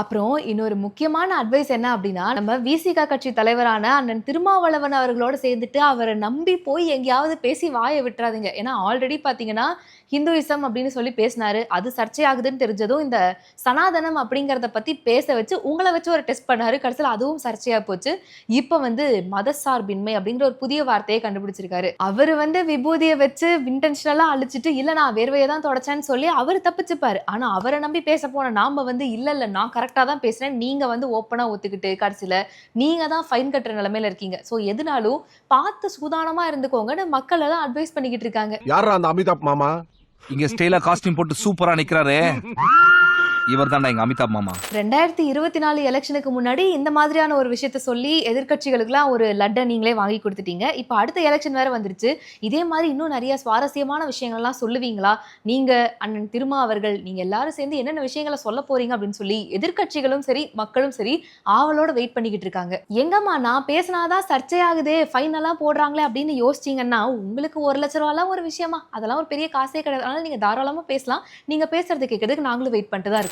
அப்புறம் இன்னொரு முக்கியமான அட்வைஸ் என்ன அப்படின்னா நம்ம விசிகா கட்சி தலைவரான அண்ணன் திருமாவளவன் அவர்களோட சேர்ந்துட்டு அவரை நம்பி போய் எங்கேயாவது பேசி வாயை விட்டுறாதீங்க. ஏன்னா ஆல்ரெடி பார்த்தீங்கன்னா ஹிந்துயிசம் அப்படின்னு சொல்லி பேசினாரு. அது சர்ச்சையாகுதுன்னு தெரிஞ்சதும் இந்த சனாதனம் அப்படிங்கிறத பற்றி பேச வச்சு உங்களை வச்சு ஒரு டெஸ்ட் பண்ணாரு. கடைசியில் அதுவும் சர்ச்சையாக போச்சு. இப்போ வந்து மதசார்பின்மை அப்படிங்கிற ஒரு புதிய வார்த்தையை கண்டுபிடிச்சிருக்காரு. அவர் வந்து விபூதியை வச்சு இன்டென்ஷனலாக அழிச்சிட்டு இல்லை நான் வேர்வையை தான் தொடச்சேன்னு சொல்லி அவர் தப்பிச்சுப்பாரு. ஆனால் அவரை நம்பி பேச போன நாம் வந்து இல்லை இல்லை நான் கரெக்டா தான் பேசுறேன். நீங்க வந்து ஓப்பனா ஒத்துக்கிட்டு கடைசியில நீங்க தான் ஃபைன் கட்டுற நிலைமையில இருக்கீங்க. சோ எதுனாலும் பார்த்து சூதானமா இருந்துக்கோங்கன்னு மக்கள் எல்லாம் அட்வைஸ் பண்ணிக்கிட்டு இருக்காங்க. யாரா அந்த அமிதாப் மாமா? இங்க ஸ்டைலா காஸ்டியூம் போட்டு சூப்பரா நிக்கிறாரு. இவர் தான்டா எங்க அமிதாப் மாமா. ரெண்டாயிரத்தி இருபத்தி நாலு எலெக்ஷனுக்கு முன்னாடி இந்த மாதிரியான ஒரு விஷயத்த சொல்லி எதிர்க்கட்சிகளுக்குலாம் ஒரு லட்டை நீங்களே வாங்கி கொடுத்துட்டீங்க. இப்போ அடுத்த எலெக்ஷன் வேற வந்துருச்சு. இதே மாதிரி இன்னும் நிறைய சுவாரஸ்யமான விஷயங்கள்லாம் சொல்லுவீங்களா? நீங்க அண்ணன் திருமா அவர்கள் நீங்க எல்லாரும் சேர்ந்து என்னென்ன விஷயங்களை சொல்ல போறீங்க அப்படின்னு சொல்லி எதிர்க்கட்சிகளும் சரி மக்களும் சரி ஆவலோட வெயிட் பண்ணிக்கிட்டு இருக்காங்க. எங்கம்மா நான் பேசினாதான் சர்ச்சையாகுதே ஃபைனலாக போடுறாங்களே அப்படின்னு யோசிச்சீங்கன்னா உங்களுக்கு ஒரு லட்ச ரூபாலாம் ஒரு விஷயமா? அதெல்லாம் ஒரு பெரிய காசே கிடையாது. அதனால நீங்க தாராளமா பேசலாம். நீங்க பேசுறது கேட்கறதுக்கு நாங்களும் வெயிட் பண்ணிட்டு தான் இருக்கோம்.